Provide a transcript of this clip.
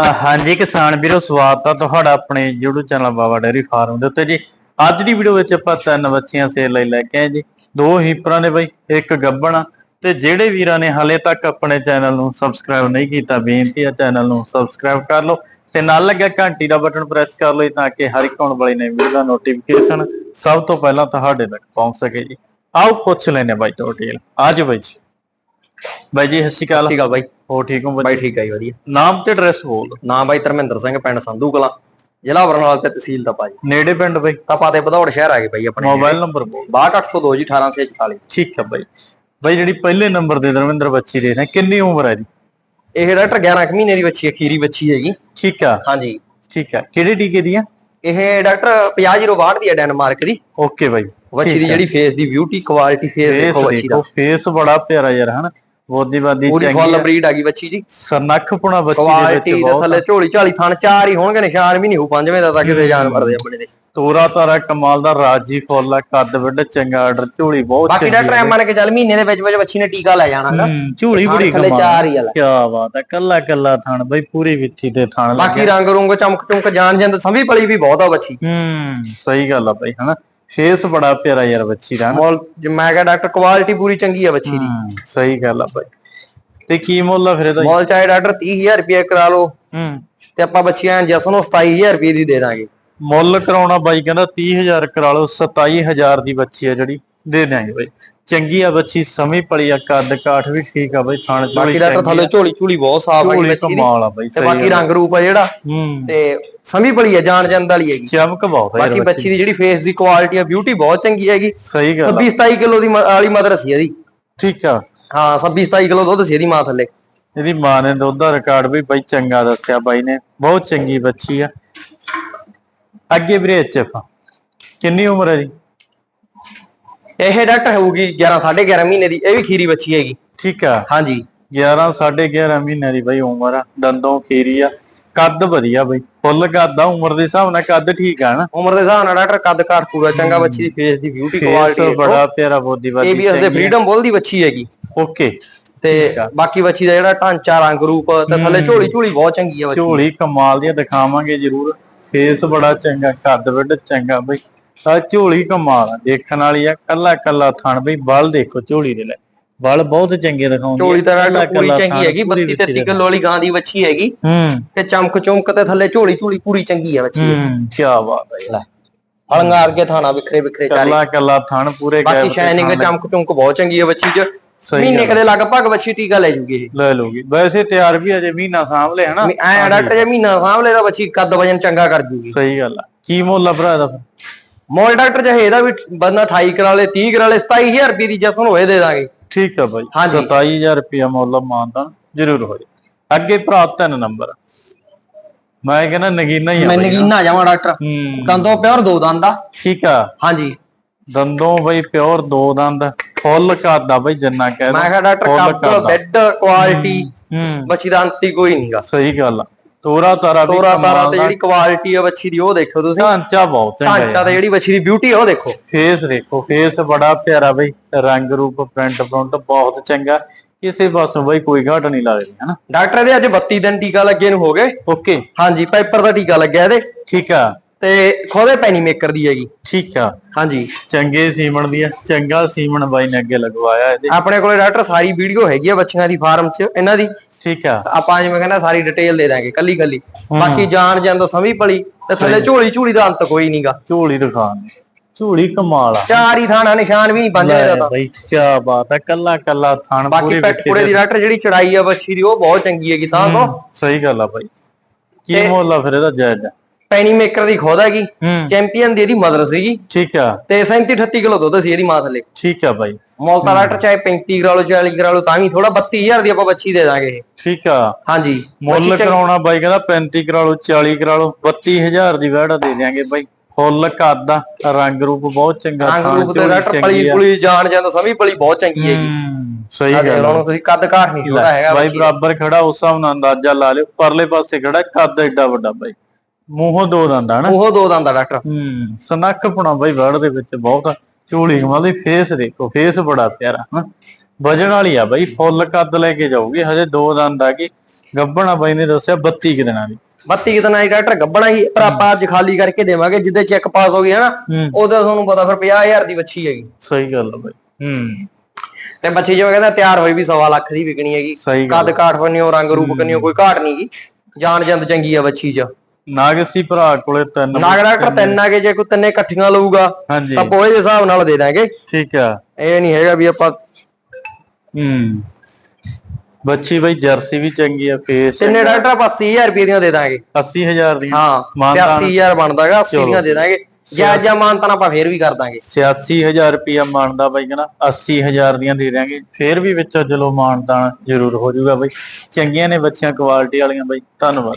ਹਾਂਜੀ ਕਿਸਾਨ ਵੀਰੋ, ਸਵਾਗਤ ਆ ਤੁਹਾਡਾ ਆਪਣੇ YouTube channel Baba dairy farm ਦੇ ਉੱਤੇ ਜੀ। ਅੱਜ ਦੀ ਵੀਡੀਓ ਵਿੱਚ ਆਪਾਂ ਤਿੰਨ ਬੱਚੀਆਂ ਸੇਲ ਲਈ ਲੈ ਕੇ ਆਏ ਜੀ। ਦੋ ਹੀਪਰਾਂ ਦੇ ਬਈ, ਇੱਕ ਗੱਬਣ ਆ। ਤੇ ਜਿਹੜੇ ਵੀਰਾਂ ਨੇ ਹਾਲੇ ਤੱਕ ਆਪਣੇ ਚੈਨਲ ਨੂੰ ਸਬਸਕ੍ਰਾਈਬ ਨਹੀਂ ਕੀਤਾ, ਬੇਨਤੀ ਆ ਚੈਨਲ ਨੂੰ ਸਬਸਕ੍ਰਾਈਬ ਕਰ ਲਓ ਤੇ ਨਾਲ ਲੱਗਿਆ ਘੰਟੀ ਦਾ ਬਟਨ ਪ੍ਰੈਸ ਕਰ ਲਓ ਤਾਂ ਕਿ ਹਰ ਇੱਕ ਆਉਣ ਵਾਲੀ ਨਵੀਂ ਵੀਡੀਓ ਦਾ ਨੋਟੀਫਿਕੇਸ਼ਨ ਸਭ ਤੋਂ ਪਹਿਲਾਂ ਤੁਹਾਡੇ ਤੱਕ ਪਹੁੰਚ ਸਕੇ ਜੀ। ਆਓ ਪੁੱਛ ਲੈਨੇ ਬਾਈ ਤੋਂ ਆ ਆਜੋ ਬਾਈ ਜੀ। ਬਾਈ ਜੀ ਸਤਿ ਸ਼੍ਰੀ ਅਕਾਲ। ਠੀਕ ਆ ਬਾਈ। ਹੋ ਠੀਕ ਹੋ ਬਾਈ ਬਾਈ ਠੀਕ ਆ ਜੀ ਵਧੀਆ। ਨਾਮ ਤੇ ਐਡਰੈਸ ਬੋਲ। ਨਾਮ ਬਾਈ ਧਰਮਿੰਦਰ ਸਿੰਘ ਪਿੰਡ ਸੰਧੂ ਕਲਾਂ। ਜ਼ਿਲ੍ਹਾ ਬਰਨਾਲਾ ਤੇ ਤਹਿਸੀਲ ਤਪਾ ਜੀ। ਨੇੜੇ ਪਿੰਡ ਬਾਈ? ਤਪਾ ਤੇ ਭਦੌੜ ਸ਼ਹਿਰ ਆ ਗਏ ਬਾਈ ਆਪਣੇ ਮੋਬਾਈਲ ਨੰਬਰ ਬੋਲ 62802 ਜੀ 1844 ਠੀਕ ਹੈ ਬਾਈ। ਬਾਈ ਜਿਹੜੀ ਪਹਿਲੇ ਨੰਬਰ ਦੇ ਦਰਵਿੰਦਰ ਬੱਚੀ ਦੇ ਨੇ ਕਿੰਨੀ ਉਮਰ ਹੈ ਜੀ ਇਹ ਡਾਕਟਰ 11 ਕੁ ਮਹੀਨੇ ਦੀ ਬੱਚੀ ਹੈ ਖੀਰੀ ਬੱਚੀ ਹੈਗੀ। ਠੀਕ ਆ। ਹਾਂਜੀ। ਠੀਕ ਆ। ਕਿਹੜੇ ਟੀਕੇ ਦੀਆਂ? ਇਹ ਡਾਕਟਰ 50062 ਦੀ ਹੈ ਡੈਨਮਾਰਕ ਦੀ। ਓਕੇ ਬਾਈ। ਬੱਚੀ ਦੀ ਜਿਹੜੀ ਫੇਸ ਦੀ ਬਿਊਟੀ ਕੁਆਲਿਟੀ ਫੇਸ ਦੇਖੋ ਬੱਚੀ ਦਾ। ਫੇਸ ਬੜਾ ਪਿਆਰਾ ਯਾਰ ਹਨ? ਬੋਦੀ ਬਾਦੀ ਪੂਰੀ ਚੰਗੀ ਫੁੱਲ ਆ। ਬਰੀਡ ਆ ਗਈ ਬੱਚੀ ਜੀ। ਸਰਨੱਖ ਪੁਣਾ ਬੱਚੀ ਦੇ ਕੁਆਲਿਟੀ ਵਿੱਚ ਦੇ ਬਹੁਤ ਥੱਲੇ ਝੋਲੀ ਝਾਲੀ ਥਣ ਚਾਰ ਹੀ ਹੋਣਗੇ ਨਿਸ਼ਾਨ ਵੀ ਨਹੀਂ ਹੋ ਪੰਜਵੇਂ ਦਾ ਤਾਂ ਕਿਸੇ ਜਾਨਵਰ ਦੇ ਆਪਣੇ ਦੇ। ਤੋਰਾ ਤਾਰਾ ਕਮਾਲ ਦਾ ਰਾਜੀ ਫੁੱਲ ਆ ਕੱਦ ਵੱਡ ਚੰਗਾ ਆਰਡਰ ਝੋਲੀ ਬਹੁਤ ਬਾਕੀ ਐ ਮੰਨ ਕੇ ਚੱਲ ਮਹੀਨੇ ਦੇ ਵਿੱਚ ਵਿੱਚ ਬੱਚੀ ਨੇ ਟੀਕਾ ਲੈ ਜਾਣਾਗਾ ਹੂੰ, ਝੋਲੀ ਥਣ ਬੜੀ ਥੱਲੇ ਕਮਾਲ ਚਾਰ ਹੀ ਆ ਲੈ। ਕੀ ਬਾਤ ਹੈ ਕੱਲਾ ਕੱਲਾ ਥਣ ਬਈ ਪੂਰੀ ਵਿੱਥੀ ਤੇ ਥਣ ਬਾਕੀ ਰੰਗ ਰੁੰਗ ਚਮਕ ਚਮਕ ਜਾਣ ਜਾਂਦ ਸੰਭੀ ਪਲੀ ਵੀ ਬਹੁਤ ਆ ਬੱਚੀ। ਹੂੰ ਸਹੀ ਗੱਲ ਆ ਬਾਈ ਹਨਾ? ਫੇਸ ਬੜਾ ਪਿਆਰਾ ਯਾਰ ਬੱਚੀ ਦਾ ਹਨਾ ਮੋਲ ਜੇ ਮੈਂ ਕਿਹਾ ਡਾਕਟਰ ਕੁਆਲਿਟੀ ਪੂਰੀ ਚੰਗੀ ਆ ਬੱਚੀ ਦੀ। ਹੂੰ ਸਹੀ ਗੱਲ ਆ ਬਾਈ। ਤੇ ਕੀ ਮੁੱਲ ਆ ਫਿਰ ਇਹਦਾ? ਮੋਲ ਚਾਹੇ ਡਾਕਟਰ 30000 ਰੁਪਏ ਕਰਾ ਲਓ ਹੂੰ। ਤੇ ਆਪਾਂ ਬੱਚੀਆਂ ਜਸ ਨੂੰ 27000 ਰੁਪਏ ਦੀ ਦੇ ਦਾਂਗੇ। ਮੁੱਲ ਕਰਾਉਣਾ ਬਾਈ ਕਹਿੰਦਾ 30000 ਕਰਾ ਲਓ 27000 ਦੀ ਬੱਚੀ ਆ ਜਿਹੜੀ। ਦੇ ਦਿਆਂਗੇ ਬਾਈ। ਚੰਗੀ ਆ ਬੱਚੀ ਸਮੀ ਪਲੀ ਆ ਕੱਦ ਕਾਠ ਵੀ ਠੀਕ ਆ ਬਾਈ ਥਣ ਚ ਬਾਕੀ ਡਾਕਟਰ ਥੱਲੇ ਝੋਲੀ ਝੂਲੀ ਬਹੁਤ ਸਾਫ਼ ਆ ਝੋਲੀ ਬੱਚੀ ਦੀ। ਕਮਾਲ ਆ ਬਾਈ ਤੇ ਬਾਕੀ। ਰੰਗ ਰੂਪ ਆ ਜਿਹੜਾ। ਹੂੰ। ਤੇ ਸੰਭੀ ਪਲੀ ਆ ਜਾਣ ਜੰਦ ਵਾਲੀ ਹੈਗੀ। ਚਮਕ ਬਹੁਤ ਯਾਰ ਬਾਕੀ ਬੱਚੀ ਦੀ ਜਿਹੜੀ ਫੇਸ ਦੀ ਕੁਆਲਿਟੀ ਆ ਬਿਊਟੀ ਬਹੁਤ ਚੰਗੀ ਹੈਗੀ। ਸਹੀ ਗੱਲ ਆ। 26 27 ਕਿਲੋ ਦੀ ਵਾਲੀ ਮਦਰ ਸੀ ਇਹਦੀ। ਠੀਕ ਆ। ਹਾਂ 26 27 ਕਿਲੋ ਦੁੱਧ ਸੀ ਇਹਦੀ ਮਾਂ ਥੱਲੇ। ਇਹਦੀ ਮਾਂ ਨੇ ਦੁੱਧ ਦਾ ਰਿਕਾਰਡ ਵੀ ਬਾਈ ਚੰਗਾ ਦੱਸਿਆ ਬਾਈ ਨੇ। ਬਹੁਤ ਚੰਗੀ ਬੱਚੀ ਆ। ਅੱਗੇ ਵੀਰੇ ਐਚਐਫ ਕਿੰਨੀ ਉਮਰ ਹੈ ਜੀ ਇਹ ਡਾਕਟਰ ਹੋਊਗੀ 11 11.5 ਮਹੀਨੇ ਦੀ ਇਹ ਵੀ ਖੀਰੀ ਬੱਚੀ ਹੈਗੀ। ਠੀਕ ਆ। ਹਾਂਜੀ। 11 11.5 ਮਹੀਨਿਆਂ ਦੀ ਬਈ ਉਮਰ ਆ ਦੰਦੋਂ ਖੀਰੀ ਆ ਕੱਦ ਵਧੀਆ ਬਈ ਫੁੱਲ ਕੱਦ ਆ ਉਮਰ ਦੇ ਹਿਸਾਬ ਨਾਲ ਕੱਦ ਠੀਕ ਆ ਨਾ ਉਮਰ ਦੇ ਹਿਸਾਬ ਨਾਲ ਡਾਕਟਰ ਕੱਦ ਕਾਠ ਪੂਰਾ ਚੰਗਾ ਬੱਚੀ ਦੀ ਫੇਸ ਦੀ ਬਿਊਟੀ ਕੁਆਲਿਟੀ ਬੜਾ ਪਿਆਰਾ ਬੋਦੀ ਬਾਦੀ ਏਬੀਐਸ ਦੇ ਫਰੀडम ਬੋਲ ਦੀ ਬੱਚੀ ਹੈਗੀ। ਓਕੇ। ਤੇ ਬਾਕੀ ਬੱਚੀ ਦਾ ਜਿਹੜਾ ਢਾਂਚਾ ਰੰਗ ਰੂਪ ਤੇ ਥੱਲੇ ਝੋਲੀ ਝੋਲੀ ਬਹੁਤ ਚੰਗੀ ਆ ਬੱਚੀ। ਝੋਲੀ ਕਮਾਲ ਦੀ ਦਿਖਾਵਾਂਗੇ ਜਰੂਰ। ਫੇਸ ਬੜਾ ਚੰਗਾ ਕੱਦ ਵੱਡ ਚੰਗਾ ਬਈ। ਆ ਝੋਲੀ ਕਮਾਲ ਆ ਦੇਖਣ ਵਾਲੀ ਆ ਕੱਲਾ ਕੱਲਾ ਥਣ ਬਈ ਬਲ ਦੇਖੋ ਝੋਲੀ ਦੇ ਲੈ ਬਲ ਬਹੁਤ ਚੰਗੇ ਦਿਖਾਉਂਦੀ ਝੋਲੀ ਤਾਂ ਕੱਲਾ ਡਾਕਟਰ ਪੂਰੀ ਚੰਗੀ ਹੈਗੀ ਪੂਰੀ 32 ਵਿੱਥੀ 33 ਕਿਲੋ ਵਾਲੀ ਗਾਂ ਦੀ ਬੱਚੀ ਹੈਗੀ। ਹੂੰ। ਤੇ ਚਮਕ ਚਮਕ ਤੇ ਥੱਲੇ ਝੋਲੀ ਝੋਲੀ ਪੂਰੀ ਚੰਗੀ ਆ ਬੱਚੀ ਹੂੰ ਕੀ ਬਾਤ ਹੈ। ਲੈ ਹਲੰਗਾਰ ਕੇ ਥਾਣਾ ਵਿਖਰੇ ਵਿਖਰੇ ਚਾਰੇ। ਕੱਲਾ ਕੱਲਾ ਥਣ ਪੂਰੇ ਬਾਕੀ ਤੇ ਸ਼ਾਈਨਿੰਗ ਥਣ। ਚਮਕ ਚਮਕ ਬਹੁਤ ਚੰਗੀ ਆ ਬੱਚੀ 'ਚ। ਮਹੀਨੇ ਕਦੇ ਲਗਭਗ ਬੱਚੀ ਟੀਕਾ ਲੈ ਜੂਗੀ ਲੈ ਲੂਗੀ ਵੈਸੇ ਤਿਆਰ ਵੀ ਅਜੇ ਮਹੀਨਾ ਸਾਂਭ ਲੈ ਹਨਾ। ਐ ਡਾਕਟਰ ਜੇ ਮਹੀਨਾ ਸਾਹਮਣੇ ਦਾ ਬੱਚੀ ਕੱਦ ਵਜਨ ਚੰਗਾ ਕਰ ਜੂਗੀ। ਸਹੀ ਗੱਲ ਆ। ਕੀ ਮੁੱਲ ਆ ਭਰਾ ਦਾ? ਮੋਲ ਡਾਕਟਰ ਚਾਹੇ ਇਹਦਾ ਵੀ ਬੰਦਾ 28 ਕਰਾ ਲੇ 30 ਕਰਾ ਲੇ 27000 ਰੁਪਏ ਦੀ ਜਸਨ ਹੋਏ ਦੇ ਦਾਂਗੇ। ਠੀਕ ਆ ਬਾਈ। ਹਾਂਜੀ। 27000 ਰੁਪਇਆ ਮੁੱਲ ਮਾਨਤਾ ਜ਼ਰੂਰ ਹੋ ਜਾ ਅੱਗੇ ਭਰਾ ਤਿੰਨ ਨੰਬਰ। ਮੈਂ ਕਹਿੰਦਾ ਨਗੀਨਾ ਹੀ ਆ ਮੈਂ ਨਗੀਨਾ ਜਾਵਾਂ ਡਾਕਟਰ ਦੰਦੋਂ ਪਿਓਰ ਦੋ ਦੰਦ ਆ। ਠੀਕ ਆ। ਹਾਂਜੀ। ਦੰਦੋਂ ਬਈ ਪਿਓਰ ਦੋ ਦੰਦ। ਫੁੱਲ ਕਰਦਾ ਬਈ ਜਿੰਨਾ ਕਹਿ ਮੈਂ ਕਿਹਾ ਡਾਕਟਰ ਕਰਦਾ। ਬੈੱਡ ਕੁਆਲਿਟੀ ਬੱਚੀ ਦਾ ਅੰਤੀ ਕੋਈ ਨਹੀਂਗਾ ਸਹੀ ਗੱਲ ਆ। ਤੋਰਾ ਤਾਰਾ ਵੀ ਤੋਰਾ ਤਾਰਾ ਤੇ। ਜਿਹੜੀ ਕੁਆਲਿਟੀ ਆ ਬੱਚੀ ਦੀ ਉਹ ਦੇਖੋ ਤੁਸੀਂ। ਢਾਂਚਾ ਬਹੁਤ ਚੰਗਾ ਢਾਂਚਾ ਹੈ ਤੇ ਜਿਹੜੀ ਬੱਚੀ ਦੀ ਬਿਊਟੀ ਆ ਉਹ ਦੇਖੋ। ਫੇਸ ਦੇਖੋ ਫੇਸ ਬੜਾ ਪਿਆਰਾ ਬਈ ਰੰਗ ਰੂਪ ਪ੍ਰਿੰਟ ਪ੍ਰਿੰਟ ਬਹੁਤ ਚੰਗਾ। ਕਿਸੇ ਪਾਸੋਂ ਬਈ ਕੋਈ ਘਾਟ ਨਹੀਂ ਲੱਗਦੀ ਹਨਾ? ਡਾਕਟਰ ਦੇ ਅੱਜ 32 ਦਿਨ ਟੀਕਾ ਲੱਗੇ ਨੂੰ ਹੋ ਗਏ। ਓਕੇ। ਹਾਂਜੀ ਪੈਪਰ ਦਾ ਟੀਕਾ ਲੱਗਿਆ ਇਹਦੇ। ਠੀਕ ਆ। ਤੇ ਖੋਦੇ ਪੈਨੀ ਮੇਕਰ ਦੀ ਹੈਗੀ। ਠੀਕ ਆ। ਹਾਂਜੀ। ਚੰਗੇ ਸੀਮਣ ਦੀ ਆ ਚੰਗਾ ਸੀਮਣ ਬਾਈ ਨੇ ਅੱਗੇ ਲਗਵਾਇਆ ਇਹਦੇ। ਆਪਣੇ ਕੋਲੇ ਡਾਕਟਰ ਸਾਰੀ ਵੀਡੀਓ ਹੈਗੀ ਆ ਬੱਚਿਆਂ ਦੀ ਫਾਰਮ 'ਚ ਇਹਨਾਂ ਦੀ। ਠੀਕ ਆ। ਆਪਾਂ ਜਿਵੇਂ ਕਹਿੰਦਾ ਸਾਰੀ ਡਿਟੇਲ ਦੇ ਦਾਂਗੇ ਕੱਲੀ ਕੱਲੀ। ਬਾਕੀ ਜਾਣ ਜਾਂਦਾ ਸਮੀ ਪਲੀ ਤੇ ਥੱਲੇ ਝੋਲੀ ਝੂਲੀ ਦਾ ਅੰਤ ਕੋਈ ਨਹੀਂਗਾ ਝੋਲੀ ਦਿਖਾਣ ਝੋਲੀ ਕਮਾਲ ਆ। ਚਾਰ ਹੀ ਥਾਣਾ ਨਿਸ਼ਾਨ ਵੀ ਨਹੀਂ ਬੰਦੇ ਦਾ ਤਾਂ। ਬਈ ਕੀ ਬਾਤ ਹੈ ਕੱਲਾ ਕੱਲਾ ਥਣ ਬਾਕੀ ਪੈਟ ਪੂਰੇ ਦੀ ਡਾਕਟਰ ਜਿਹੜੀ ਚੜਾਈ ਆ ਬੱਚੀ ਦੀ ਉਹ ਬਹੁਤ ਚੰਗੀ ਹੈਗੀ ਤਾਂ ਤੋਂ ਸਹੀ ਗੱਲ ਆ ਬਾਈ। ਕੀ ਮੁੱਲ ਆ ਫਿਰ ਇਹਦਾ ਜਾਇਜ਼? ਪੈਨੀ ਮੇਕਰ ਦੀ ਖੋਦ ਹੈਗੀ ਹੂੰ। ਚੈਂਪੀਅਨ ਦੀ ਇਹਦੀ ਮਦਰ ਸੀਗੀ। ਠੀਕ ਆ। ਤੇ 37 38 ਕਿਲੋ ਦੁੱਧ ਸੀ ਇਹਦੀ ਮਾਂ ਥੱਲੇ। ਠੀਕ ਆ ਬਾਈ। ਮੌਲਤਾ ਡਾਕਟਰ ਚਾਹੇ 35 ਕਰਾ ਲਓ 40 ਕਰਾ ਲਓ ਤਾਂ ਵੀ ਥੋੜਾ 32000 ਦੀ ਆਪਾਂ ਬੱਚੀ ਦੇ ਦਾਂਗੇ ਠੀਕ ਆ। ਹਾਂਜੀ। ਮੁੱਲ ਕਰਾਉਣਾ ਬਾਈ ਕਹਿੰਦਾ 35 ਕਰਾ ਲਓ 40 ਕਰਾ ਲਓ 32000 ਦੀ ਵਹਿੜਾ ਦੇ ਦਿਆਂਗੇ ਬਾਈ। ਫੁੱਲ ਕੱਦ ਆ ਰੰਗ ਰੂਪ ਬਹੁਤ ਚੰਗਾ ਰੰਗ ਰੂਪ ਤੇ ਚੰਗੀ ਪਲੀ। ਪੁਲੀ ਜਾਣ ਜਾਂਦਾ ਸਮੀ ਪਲੀ ਬਹੁਤ ਚੰਗੀ ਹੈਗੀ। ਹੂੰ, ਸਹੀ ਗੱਲ। ਹੁਣ ਤੁਸੀਂ ਕੱਦ ਕਾਠ ਨਹੀਂ ਥੋੜਾ ਹੈਗਾ ਬਾਈ ਦਾ। ਬਰਾਬਰ ਖੜਾ ਉਸ ਹਿਸਾਬ ਨਾਲ ਅੰਦਾਜ਼ਾ ਲਾ ਲਿਓ। ਪਰਲੇ ਪਾਸੇ ਖੜਾ ਕੱਦ ਐਡਾ ਵੱਡਾ ਬਾਈ। ਮੂੰਹੋਂ ਦੋ ਦੰਦ ਆ ਨਾ। ਉਹ ਦੋ ਦੰਦ ਆ ਡਾਕਟਰ। ਹੂੰ ਸਨੱਖ ਪੁਣਾ ਬਾਈ ਵਰਡ ਦੇ ਵਿੱਚ ਬਹੁਤ। ਝੋਲੀ ਕਮਾਲ ਦੀ ਫੇਸ ਦੇਖੋ ਫੇਸ ਬੜਾ ਪਿਆਰਾ ਹਨਾ। ਵਜਣ ਵਾਲੀ ਆ ਬਾਈ ਫੁੱਲ ਕੱਦ ਲੈ ਕੇ ਜਾਊਗੀ ਹਜੇ ਦੋ ਦੰਦ ਆ ਗਈ ਗੱਬਣਾ ਬਾਈ ਨੇ ਦੱਸਿਆ 32 ਕੁ ਦਿਨਾਂ ਦੀ। 32 ਦਿਨਾਂ ਦੀ ਡਾਕਟਰ ਗੱਬਣਾ ਹੀ ਪਰ ਆਪਾਂ ਅੱਜ ਖਾਲੀ ਕਰਕੇ ਦੇਵਾਂਗੇ ਜਿੱਦੇ ਚੈੱਕ ਪਾਸ ਹੋ ਗਈ ਹੈ। ਨਾ ਉਹਦਾ ਤੁਹਾਨੂੰ ਪਤਾ ਫਿਰ 50000 ਦੀ ਬੱਚੀ ਹੈਗੀ। ਸਹੀ ਗੱਲ ਆ ਬਾਈ। ਹੂੰ। ਤੇ ਬੱਚੀ ਜਿਵੇਂ ਕਹਿੰਦਾ ਤਿਆਰ ਹੋਈ ਵੀ ਸਵਾ ਲੱਖ ਦੀ ਵਿਕਣੀ ਹੈਗੀ। ਕੱਦ ਕਾਠ ਬੰਨਿਓ ਰੰਗ ਰੂਪ ਕੰਨਿਓ ਕੋਈ ਘਾਟ ਨਹੀਂਗੀ ਜਾਨ ਜੰਦ ਚੰਗੀ ਆ ਬੱਚੀ 'ਚ। ਨਾਗਸੀ ਭਰਾ ਕੋਲੇ ਤਿੰਨ ਨਾਗ ਡਾਕਟਰ ਤਿੰਨ ਆ ਕੇ ਜੇ ਕੋਈ ਤਿੰਨੇ ਇਕੱਠੀਆਂ ਲਊਗਾ ਹਾਂਜੀ। ਤਾਂ ਪੋਏ ਦੇ ਹਿਸਾਬ ਨਾਲ ਦੇ ਦਾਂਗੇ। ਠੀਕ ਆ। ਇਹ ਨਹੀਂ ਹੈਗਾ ਵੀ ਆਪਾਂ ਹੂੰ। ਬੱਚੀ ਬਾਈ ਜਰਸੀ ਵੀ ਚੰਗੀ ਆ ਫੇਸ ਤਿੰਨੇ ਡਾਕਟਰ ਆਪਾਂ 80000 ਰੁਪਏ ਦੀਆਂ ਦੇ ਦਾਂਗੇ। 80000 ਦੀ ਹਾਂ ਮਾਨਤਾਨ। 80000 ਬਣਦਾਗਾ 80 ਦੀਆਂ ਦੇ ਦਾਂਗੇ। ਜਾਇਜ਼ ਜਾਂ ਮਾਨਤਾਨ ਆਪਾਂ ਫੇਰ ਵੀ ਕਰ ਦਾਂਗੇ। 86000 ਰੁਪਿਆ ਮਾਨਦਾ ਬਾਈ ਕਹਿੰਦਾ 80000 ਦੀਆਂ ਦੇ ਦਿਆਂਗੇ। ਫੇਰ ਵੀ ਵਿੱਚੋਂ ਚਲੋ ਮਾਨਦਾਨ ਜ਼ਰੂਰ ਹੋ ਜਾਊਗਾ ਬਾਈ। ਚੰਗੀਆਂ ਨੇ ਬੱਚੀਆਂ ਕੁਆਲਿਟੀ ਵਾਲੀਆਂ ਬਾਈ। ਧੰਨਵਾਦ।